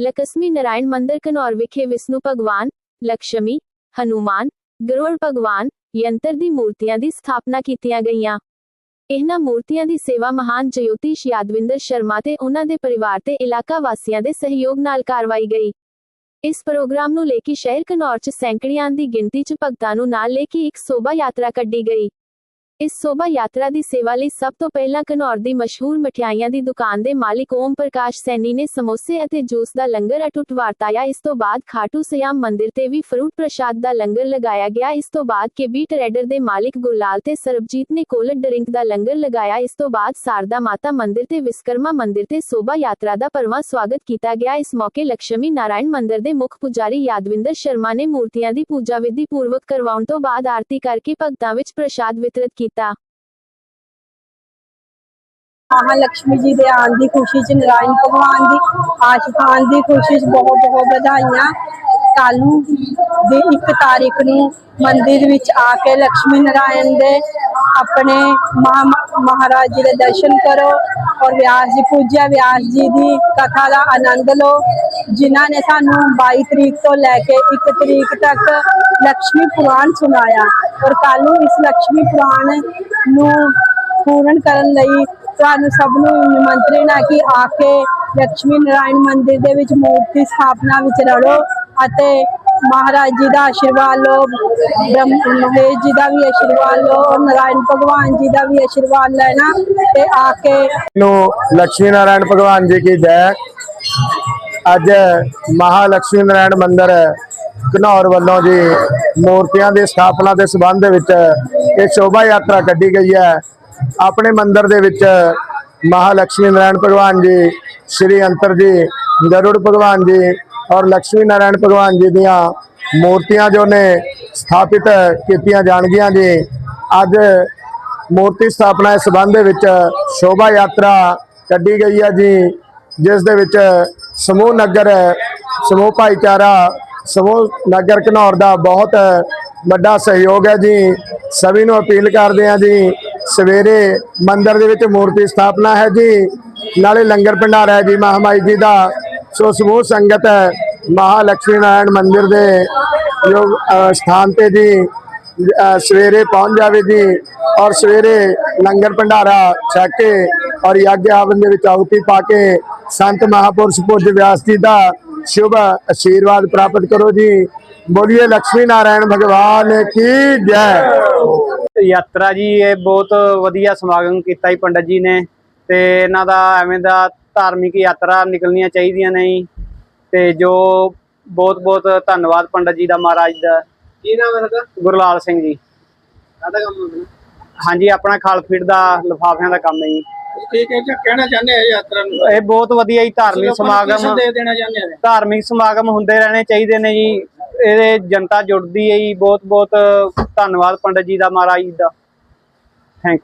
ਲਕਸ਼ਮੀ ਨਾਰਾਇਣ ਮੰਦਿਰ ਕਨੌਰ ਵਿਖੇ ਵਿਸ਼ਨੂੰ ਭਗਵਾਨ, ਲਕਸ਼ਮੀ, ਹਨੂਮਾਨ, ਗਰੋੜ ਭਗਵਾਨ, ਯੰਤਰ ਦੀ ਮੂਰਤੀਆਂ ਦੀ ਸਥਾਪਨਾ ਕੀਤੀਆਂ ਗਈਆਂ। ਇਹਨਾਂ ਮੂਰਤੀਆਂ ਦੀ ਸੇਵਾ ਮਹਾਨ ਜਯੋਤੀਸ਼ ਯਾਦਵਿੰਦਰ ਸ਼ਰਮਾ ਤੇ ਉਹਨਾਂ ਦੇ ਪਰਿਵਾਰ ਤੇ ਇਲਾਕਾ ਵਾਸੀਆਂ ਦੇ ਸਹਿਯੋਗ ਨਾਲ ਕਰਵਾਈ ਗਈ। ਇਸ ਪ੍ਰੋਗਰਾਮ ਨੂੰ ਲੈ ਕੇ ਸ਼ਹਿਰ ਕਨੌਰ ਚ ਸੈਂਕੜਿਆਂ ਦੀ ਗਿਣਤੀ ਚ ਭਗਤਾਂ ਨੂੰ ਨਾਲ ਲੈ ਕੇ ਇੱਕ ਸ਼ੋਭਾ ਯਾਤਰਾ ਕੱਢੀ ਗਈ। ਇਸ ਸ਼ੋਭਾ ਯਾਤਰਾ ਦੀ ਸੇਵਾ ਲਈ ਸਭ ਤੋਂ ਪਹਿਲਾਂ ਕਨੌਰ ਦੀ ਮਸ਼ਹੂਰ ਮਠਿਆਈਆਂ ਦੀ ਦੁਕਾਨ ਦੇ ਮਾਲਿਕ ਓਮ ਪ੍ਰਕਾਸ਼ ਸੈਣੀ ਨੇ ਸਮੋਸੇ ਅਤੇ ਜੂਸ ਦਾ ਲੰਗਰ ਅਟੁੱਟ ਵਰਤਾਇਆ। ਇਸ ਤੋਂ ਬਾਅਦ ਖਾਟੂ ਸਿਆਮ ਮੰਦਿਰ ਤੇ ਵੀ ਫਰੂਟ ਪ੍ਰਸ਼ਾਦ ਦਾ ਲੰਗਰ ਲਗਾਇਆ ਗਿਆ। ਇਸ ਤੋਂ ਬਾਅਦ ਕੇਬੀ ਟਰੇਡਰ ਦੇ ਮਾਲਿਕ ਗੁਰਲਾਲ ਤੇ ਸਰਬਜੀਤ ਨੇ ਕੋਲਡ ਡਰਿੰਕ ਦਾ ਲੰਗਰ ਲਗਾਇਆ। ਇਸ ਤੋਂ ਬਾਅਦ ਸਾਰਦਾ ਮਾਤਾ ਮੰਦਿਰ ਤੇ ਵਿਸਕਰਮਾ ਮੰਦਿਰ ਤੇ ਸ਼ੋਭਾ ਯਾਤਰਾ ਦਾ ਪਰਵਾਂ ਸਵਾਗਤ ਕੀਤਾ ਗਿਆ। ਇਸ ਮੌਕੇ ਲక్ష్ਮੀ ਨਾਰਾਇਣ ਮੰਦਿਰ ਦੇ ਮੁੱਖ ਪੁਜਾਰੀ ਯਾਦਵਿੰਦਰ ਸ਼ਰਮਾ ਨੇ ਮੂਰਤੀਆਂ ਦੀ ਪੂਜਾ ਵਿਧੀ ਪੂਰਵਕ ਕਰਵਾਉਣ ਤੋਂ ਬਾਅਦ ਆਰਤੀ ਕਰਕੇ ਭਗਤਾਂ ਵਿੱਚ ਪ੍ਰਸ਼ਾਦ ਵਿਤਰਤ ਕੀਤਾ। ਕੀਤਾ। ਮਹਾ ਲక్ష్ਮੀ ਜੀ ਦੇ ਆਉਣ ਦੀ ਖੁਸ਼ੀ 'ਚ ਨਰਾਇਣ ਭਗਵਾਨ ਦੀ ਆਸ਼ੀਰਵਾਦ ਦੀ ਖੁਸ਼ੀ 'ਚ ਬਹੁਤ ਬਹੁਤ ਵਧਾਈਆਂ। ਕੱਲ ਨੂੰ ਦੀ ਇੱਕ ਤਾਰੀਖ ਨੂੰ ਮੰਦਿਰ ਵਿੱਚ ਆ ਕੇ ਲక్ష్ਮੀ ਨਰਾਇਣ ਦੇ ਆਪਣੇ ਮਹਾਰਾਜ ਜੀ ਦੇ ਦਰਸ਼ਨ ਕਰੋ ਔਰ ਵਿਆਸ ਜੀ ਪੂਜਿਆ। ਵਿਆਸ ਜੀ ਦੀ ਕਥਾ ਦਾ ਆਨੰਦ ਲਓ, ਜਿਨ੍ਹਾਂ ਨੇ ਸਾਨੂੰ 22 ਤਰੀਕ ਤੋਂ ਲੈ ਕੇ 1 ਤਰੀਕ ਤੱਕ ਲక్ష్ਮੀ ਪੁਰਾਣ ਸੁਣਾਇਆ ਔਰ ਕੱਲ ਨੂੰ ਇਸ ਲక్ష్ਮੀ ਪੁਰਾਣ ਨੂੰ ਪੂਰਨ ਕਰਨ ਲਈ ਤੁਹਾਨੂੰ ਸਭ ਨੂੰ ਨਿਮੰਤਰਣ ਆ ਕਿ ਆ ਕੇ ਲక్ష్ਮੀ ਨਾਰਾਇਣ ਮੰਦਿਰ ਦੇ ਵਿੱਚ ਮੂਰਤੀ ਸਥਾਪਨਾ ਵਿੱਚ ਰਲੋ ਅਤੇ ਮਹਾਰਾਜ ਜੀ ਦਾ ਆਸ਼ੀਰਵਾਦ ਲੋ ਮਹੇਸ਼ ਜੀ ਦਾ ਵੀ ਆਸ਼ੀਰਵਾਦ ਲੋ ਨਾਰਾਇਣ ਭਗਵਾਨ ਜੀ ਦਾ ਵੀ ਆਸ਼ੀਰਵਾਦ ਲੈਣਾ ਤੇ ਆ ਕੇ ਨੂੰ ਲక్ష్ਮੀ ਨਾਰਾਇਣ ਭਗਵਾਨ ਜੀ ਕੀ ਜੈ। ਅੱਜ ਮਹਾ ਲక్ష్ਮੀ ਨਾਰਾਇਣ ਮੰਦਿਰ ਘਨੌਰ ਵੱਲੋਂ ਜੀ ਮੂਰਤੀਆਂ ਦੇ ਸਥਾਪਨਾ ਦੇ ਸਬੰਧ ਵਿੱਚ ਇਹ ਸ਼ੋਭਾ ਯਾਤਰਾ ਕੱਢੀ ਗਈ ਹੈ। ਆਪਣੇ ਮੰਦਿਰ ਦੇ ਵਿੱਚ ਮਹਾ ਲక్ష్ਮੀ ਨਾਰਾਇਣ ਭਗਵਾਨ ਜੀ, ਸ੍ਰੀ ਅੰਤਰ ਜੀ, ਗਰੁੜ ਭਗਵਾਨ ਜੀ ਔਰ ਲక్ష్ਮੀ ਨਾਰਾਇਣ ਭਗਵਾਨ ਜੀ ਦੀਆਂ ਮੂਰਤੀਆਂ ਜੋ ਨੇ ਸਥਾਪਿਤ ਕੀਤੀਆਂ ਜਾਣਗੀਆਂ ਜੀ, ਅੱਜ ਮੂਰਤੀ ਸਥਾਪਨਾ ਇਸ ਸੰਬੰਧ ਦੇ ਵਿੱਚ ਸ਼ੋਭਾ ਯਾਤਰਾ ਕੱਢੀ ਗਈ ਹੈ ਜੀ, ਜਿਸ ਦੇ ਵਿੱਚ ਸਮੂਹ ਨਗਰ, ਸਮੂਹ ਭਾਈਚਾਰਾ, ਸਮੂਹ ਨਗਰ ਘਨੌਰ ਦਾ ਬਹੁਤ ਵੱਡਾ ਸਹਿਯੋਗ ਹੈ ਜੀ। ਸਭੀ ਨੂੰ ਅਪੀਲ ਕਰਦੇ ਆ ਜੀ, ਸਵੇਰੇ ਮੰਦਰ ਦੇ ਵਿੱਚ ਮੂਰਤੀ ਸਥਾਪਨਾ ਹੈ ਜੀ, ਨਾਲੇ ਲੰਗਰ ਭੰਡਾਰਾ ਹੈ ਜੀ, ਮਹਾਮਾਈ ਜੀ ਦਾ। ਸੋ ਸਮੂਹ ਸੰਗਤ ਹੈ ਮਹਾਲక్ష్ਮੀ ਨਾਰਾਇਣ ਮੰਦਿਰ ਦੇ ਯੋਗ ਸਥਾਨ ਤੇ ਜੀ ਸਵੇਰੇ ਪਹੁੰਚ ਜਾਵੇ ਜੀ ਔਰ ਸਵੇਰੇ ਲੰਗਰ ਭੰਡਾਰਾ ਛਕ ਕੇ ਔਰ ਯੱਗ ਹਵਨ ਦੇ ਵਿੱਚ ਆਉਤੀ ਪਾ ਕੇ ਸੰਤ ਮਹਾਪੁਰਸ਼ ਪੁੱਜ ਵਿਆਸ ਜੀ ਦਾ ਸ਼ੁਭ ਅਸ਼ੀਰਵਾਦ ਪ੍ਰਾਪਤ ਕਰੋ ਜੀ। ਬੋਲੀਏ ਲక్ష్ਮੀ ਨਾਰਾਇਣ ਭਗਵਾਨ ਕੀ ਜੈ। ਯਾਤਰਾ ਜੀ, ਇਹ ਬਹੁਤ ਵਧੀਆ ਸਮਾਗਮ ਕੀਤਾ ਹੀ ਪੰਡਤ ਜੀ ਨੇ ਤੇ ਇਹਨਾਂ ਦਾ ਐਵੇਂ ਦਾ ਧਾਰਮਿਕ ਯਾਤਰਾ ਨਿਕਲਣੀਆਂ ਚਾਹੀਦੀਆਂ ਨੇ ਜੀ। ਤੇ ਜੋ ਬਹੁਤ ਬਹੁਤ ਧੰਨਵਾਦ ਪੰਡਤ ਜੀ ਦਾ ਮਹਾਰਾਜ ਦਾ। ਕੀ ਨਾਮ ਹੈ ਤੁਹਾਡਾ? ਗੁਰਲਾਲ ਸਿੰਘ ਜੀ। ਕਾਹਦਾ ਕੰਮ ਹੈ ਹਾਂਜੀ ਆਪਣਾ ਖਾਲ ਫੀਡ ਦਾ ਲਿਫਾਫਿਆਂ ਦਾ ਕੰਮ ਹੈ ਜੀ। ਠੀਕ ਹੈ ਜੀ ਕਹਿਣਾ ਚਾਹੁੰਦੇ ਆ ਯਾਤਰਾ ਨੂੰ? ਇਹ ਬਹੁਤ ਵਧੀਆ ਜੀ ਧਾਰਮਿਕ ਸਮਾਗਮ ਦੇ ਦੇਣਾ ਚਾਹੁੰਦੇ ਆ ਧਾਰਮਿਕ ਸਮਾਗਮ ਹੁੰਦੇ ਰਹਿਣੇ ਚਾਹੀਦੇ ਨੇ ਜੀ। ਇਹਦੇ ਜਨਤਾ ਜੁੜਦੀ ਹੈ ਜੀ। ਬਹੁਤ ਬਹੁਤ ਧੰਨਵਾਦ ਪੰਡਤ ਜੀ ਦਾ ਮਹਾਰਾਜ ਜੀ ਦਾ। ਥੈਂਕ